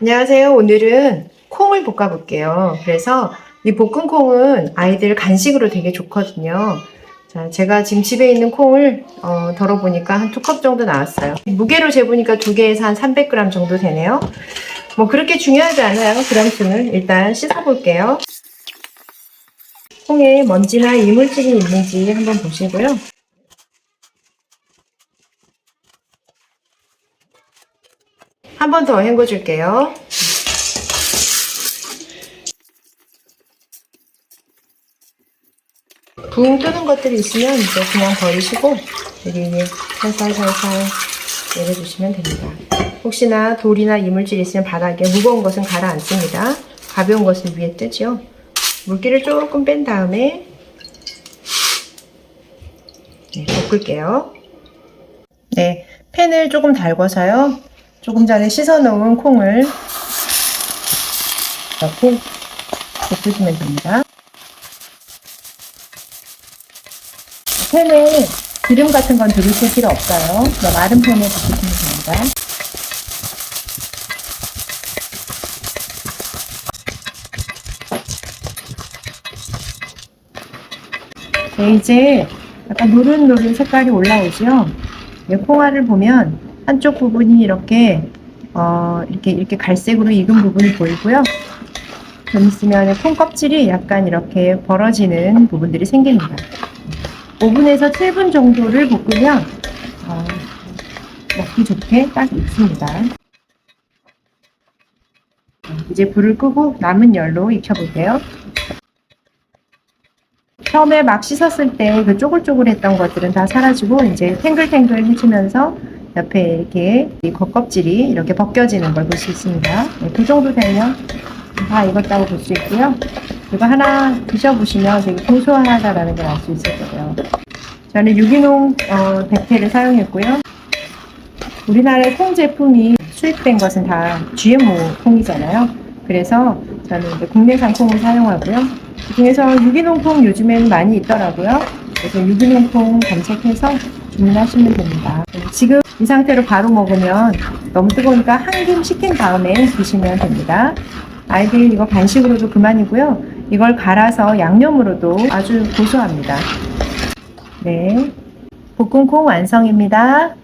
안녕하세요. 오늘은 콩을 볶아 볼게요. 그래서 이 볶은 콩은 아이들 간식으로 되게 좋거든요. 자, 제가 지금 집에 있는 콩을 어, 덜어보니까 한 두 컵 정도 나왔어요. 무게로 재보니까 두 개에서 한 300g 정도 되네요. 뭐 그렇게 중요하지 않아요. 그람 수는 일단 씻어볼게요. 콩에 먼지나 이물질이 있는지 한번 보시고요. 한 번 더 헹궈 줄게요. 붕 뜨는 것들이 있으면 이제 그냥 버리시고 여기 위에 살살살살 내려주시면 됩니다. 혹시나 돌이나 이물질 있으면 바닥에 무거운 것은 가라앉습니다. 가벼운 것은 위에 뜨죠. 물기를 조금 뺀 다음에 네, 볶을게요. 네, 팬을 조금 달궈서요. 조금 전에 씻어 놓은 콩을 넣고 볶으시면 됩니다. 팬에 기름 같은 건 두르실 필요 없어요. 그냥 마른 팬에 볶으시면 됩니다. 네, 이제 약간 노릇노릇 색깔이 올라오죠. 이 콩알을 보면 한쪽 부분이 이렇게 어, 이렇게 이렇게 갈색으로 익은 부분이 보이고요. 좀 있으면 콩 껍질이 약간 이렇게 벌어지는 부분들이 생깁니다. 5분에서 7분 정도를 볶으면 어, 먹기 좋게 딱 익습니다. 이제 불을 끄고 남은 열로 익혀볼게요. 처음에 막 씻었을 때 그 쪼글쪼글했던 것들은 다 사라지고 이제 탱글탱글 해지면서 옆에 이렇게 이 겉껍질이 이렇게 벗겨지는 걸 볼 수 있습니다. 네, 그 정도 되면 다 익었다고 볼 수 있고요. 이거 하나 드셔보시면 되게 고소하다라는 걸 알 수 있을 거예요. 저는 유기농 어, 백태를 사용했고요. 우리나라의 콩 제품이 수입된 것은 다 GMO 콩이잖아요. 그래서 저는 국내산 콩을 사용하고요. 그 중에서 유기농 콩 요즘엔 많이 있더라고요. 그래서 유기농 콩 검색해서 주문하시면 됩니다. 지금 이 상태로 바로 먹으면 너무 뜨거우니까 한 김 식힌 다음에 드시면 됩니다. 아이들 이거 간식으로도 그만이고요. 이걸 갈아서 양념으로도 아주 고소합니다. 네. 볶은 콩 완성입니다.